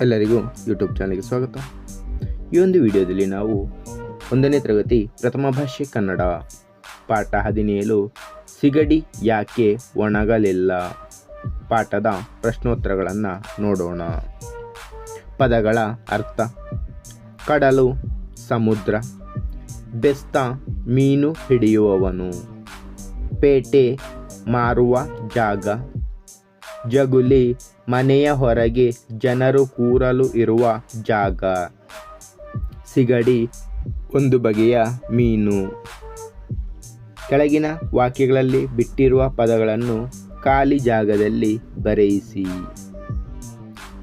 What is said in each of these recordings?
ಎಲ್ಲರಿಗೂ ಯೂಟ್ಯೂಬ್ ಚಾನಲ್ಗೆ ಸ್ವಾಗತ. ಈ ಒಂದು ವಿಡಿಯೋದಲ್ಲಿ ನಾವು ಒಂದನೇ ತರಗತಿ ಪ್ರಥಮ ಭಾಷೆ ಕನ್ನಡ ಪಾಠ ಹದಿನೇಳು, ಸಿಗಡಿ ಯಾಕೆ ಒಣಗಲಿಲ್ಲ? ಪಾಠದ ಪ್ರಶ್ನೋತ್ತರಗಳನ್ನು ನೋಡೋಣ. ಪದಗಳ ಅರ್ಥ, ಕಡಲು, ಸಮುದ್ರ, ಬೆಸ್ತ ಮೀನು ಹಿಡಿಯುವವನು, ಪೇಟೆ ಮಾರುವ ಜಾಗ ಜಗುಲಿ ಮನೆಯ ಹೊರಗೆ ಜನರು ಕೂರಲು ಇರುವ ಜಾಗ. ಸಿಗಡಿ ಒಂದು ಬಗೆಯ ಮೀನು. ಕೆಳಗಿನ ವಾಕ್ಯಗಳಲ್ಲಿ ಬಿಟ್ಟಿರುವ ಪದಗಳನ್ನು ಖಾಲಿ ಜಾಗದಲ್ಲಿ ಬರೆಯಿಸಿ.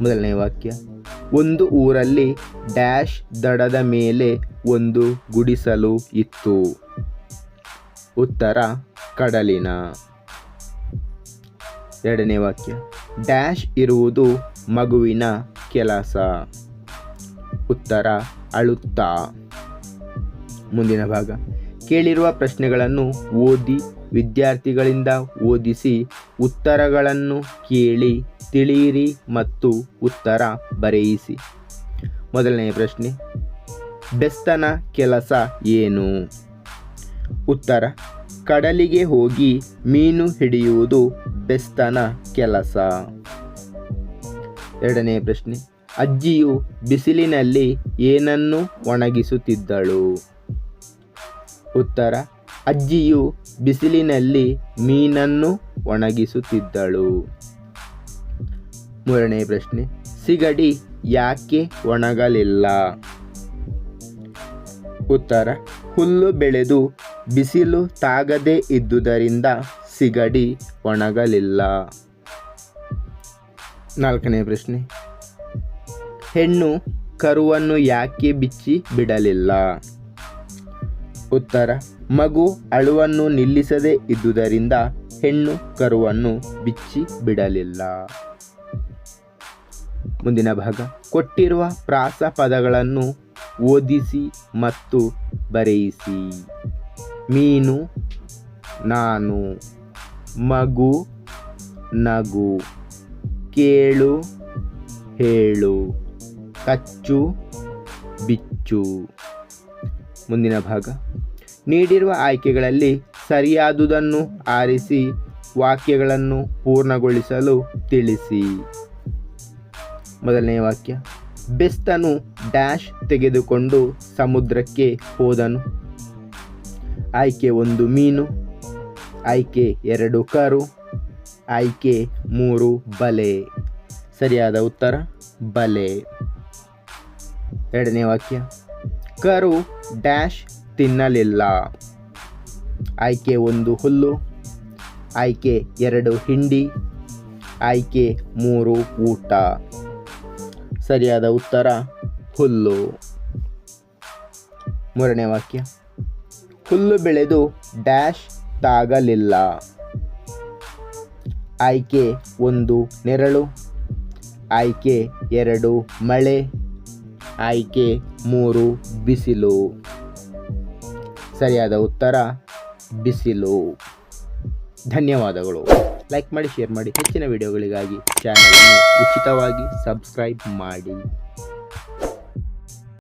ಮೊದಲನೇ ವಾಕ್ಯ. ಒಂದು ಊರಲ್ಲಿ ಡ್ಯಾಶ್ ದಡದ ಮೇಲೆ ಒಂದು ಗುಡಿಸಲು ಇತ್ತು. ಉತ್ತರ, ಕಡಲಿನ. ಎರಡನೇ ವಾಕ್ಯ. ಡ್ಯಾಶ್ ಇರುವುದು ಮಗುವಿನ ಕೆಲಸ. ಉತ್ತರ, ಅಳುತ್ತಾ. ಮುಂದಿನ ಭಾಗ. ಕೇಳಿರುವ ಪ್ರಶ್ನೆಗಳನ್ನು ಓದಿ ವಿದ್ಯಾರ್ಥಿಗಳಿಂದ ಓದಿಸಿ ಉತ್ತರಗಳನ್ನು ಕೇಳಿ ತಿಳಿಯಿರಿ ಮತ್ತು ಉತ್ತರ ಬರೆಯಿಸಿ. ಮೊದಲನೆಯ ಪ್ರಶ್ನೆ. ಬೆಸ್ತನ ಕೆಲಸ ಏನು? ಉತ್ತರ ಕಡಲಿಗೆ ಹೋಗಿ ಮೀನು ಹಿಡಿಯುವುದು ಬೆಸ್ತನ ಕೆಲಸ. ಎರಡನೇ ಪ್ರಶ್ನೆ, ಅಜ್ಜಿಯು ಬಿಸಿಲಿನಲ್ಲಿ ಏನನ್ನು ಒಣಗಿಸುತ್ತಿದ್ದಳು? ಉತ್ತರ, ಅಜ್ಜಿಯು ಬಿಸಿಲಿನಲ್ಲಿ ಮೀನನ್ನು ಒಣಗಿಸುತ್ತಿದ್ದಳು. ಮೂರನೇ ಪ್ರಶ್ನೆ, ಸಿಗಡಿ ಯಾಕೆ ಒಣಗಲಿಲ್ಲ? ಉತ್ತರ, ಹುಲ್ಲು ಬೆಳೆದು ಬಿಸಿಲು ತಾಗದೇ ಇದ್ದುದರಿಂದ ಸಿಗಡಿ ಒಣಗಲಿಲ್ಲ. ನಾಲ್ಕನೇ ಪ್ರಶ್ನೆ. ಹೆಣ್ಣು ಕರುವನ್ನು ಯಾಕೆ ಬಿಚ್ಚಿ ಬಿಡಲಿಲ್ಲ? ಉತ್ತರ, ಮಗು ಅಳುವನ್ನು ನಿಲ್ಲಿಸದೇ ಇದ್ದುದರಿಂದ ಹೆಣ್ಣು ಕರುವನ್ನು ಬಿಚ್ಚಿ ಬಿಡಲಿಲ್ಲ. ಮುಂದಿನ ಭಾಗ. ಕೊಟ್ಟಿರುವ ಪ್ರಾಸ ಪದಗಳನ್ನು ಓದಿಸಿ ಮತ್ತು ಬರೆಯಿಸಿ. ಮೀನು, ನಾನು, ಮಗು, ನಗು, ಕೇಳು, ಹೇಳು, ಕಚ್ಚು, ಬಿಚ್ಚು. ಮುಂದಿನ ಭಾಗ. ನೀಡಿರುವ ಆಯ್ಕೆಗಳಲ್ಲಿ ಸರಿಯಾದುದನ್ನು ಆರಿಸಿ, ವಾಕ್ಯಗಳನ್ನು ಪೂರ್ಣಗೊಳಿಸಲು ತಿಳಿಸಿ. ಮೊದಲನೇ ವಾಕ್ಯ. ಬೆಸ್ತನು ಡ್ಯಾಶ್ ತೆಗೆದುಕೊಂಡು ಸಮುದ್ರಕ್ಕೆ ಹೋದನು. ಆಯ್ಕೆ ಒಂದು ಮೀನು, ಆಯ್ಕೆ ಎರಡು ಕರು, ಆಯ್ಕೆ ಮೂರು ಬಲೆ. ಸರಿಯಾದ ಉತ್ತರ, ಬಲೆ. ಎರಡನೇ ವಾಕ್ಯ. ಕರು ಡ್ಯಾಶ್ ತಿನ್ನಲಿಲ್ಲ. ಆಯ್ಕೆ ಒಂದು ಹುಲ್ಲು, ಆಯ್ಕೆ ಎರಡು ಹಿಂಡಿ, ಆಯ್ಕೆ ಮೂರು ಊಟ. ಸರಿಯಾದ ಉತ್ತರ, ಹುಲ್ಲು. ಮೂರನೇ ವಾಕ್ಯ. ಹುಲ್ಲು ಬೆಳೆದು ಡ್ಯಾಶ್ ತಾಗಲಿಲ್ಲ. ಆಯ್ಕೆ ಒಂದು ನೆರಳು. ಆಯ್ಕೆ ಎರಡು ಮಳೆ. ಆಯ್ಕೆ ಮೂರು ಬಿಸಿಲು. ಸರಿಯಾದ ಉತ್ತರ, ಬಿಸಿಲು. ಧನ್ಯವಾದಗಳು. ಲೈಕ್ ಮಾಡಿ, ಶೇರ್ ಮಾಡಿ. ಹೆಚ್ಚಿನ ವಿಡಿಯೋಗಳಿಗಾಗಿ ಚಾನಲನ್ನು ಉಚಿತವಾಗಿ ಸಬ್ಸ್ಕ್ರೈಬ್ ಮಾಡಿ.